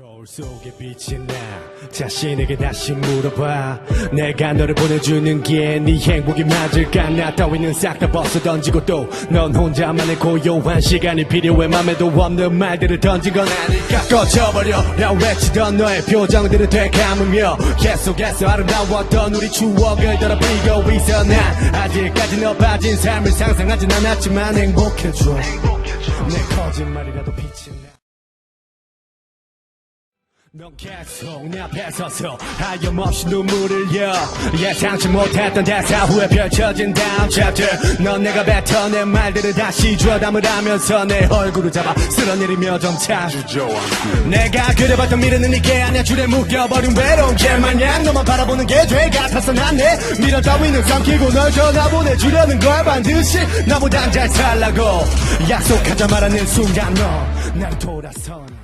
거울 속에 비친 나. 자신에게 다시 물어봐. 내가 너를 보내주는 게 네 행복이 맞을까? 나 따위는 싹 다 벗어 던지고 또 넌 혼자만의 고요한 시간이 필요해. 맘에도 없는 말들을 던진 건 아닐까? 꺼져버려 라. 외치던 너의 표정들을 되감으며 계속해서 아름다웠던 우리 추억을 더럽히고 있어 난 아직까지 너 빠진 삶을 상상하진 않았지만 행복해져 내 거짓말이라도 빛이 나 넌 계속 내 앞에 서서 하염없이 눈물을 흘려. 예상치 못했던 대사 후에 펼쳐진 다음 챕터 넌 내가 뱉어낸 말들을 다시 주워 담으라면서 내 얼굴을 잡아 쓸어내리며 점차 내가 그려봤던 미래는 이게 아니야. 줄에 묶여버린 외로운 개 마냥 너만 바라보는 게 죄 같아서 난내 미련 따위는 삼키고 널 전화보내 주려는 걸 반드시 나보단 잘 살라고 약속하자 말하는 순간 너날 돌아서는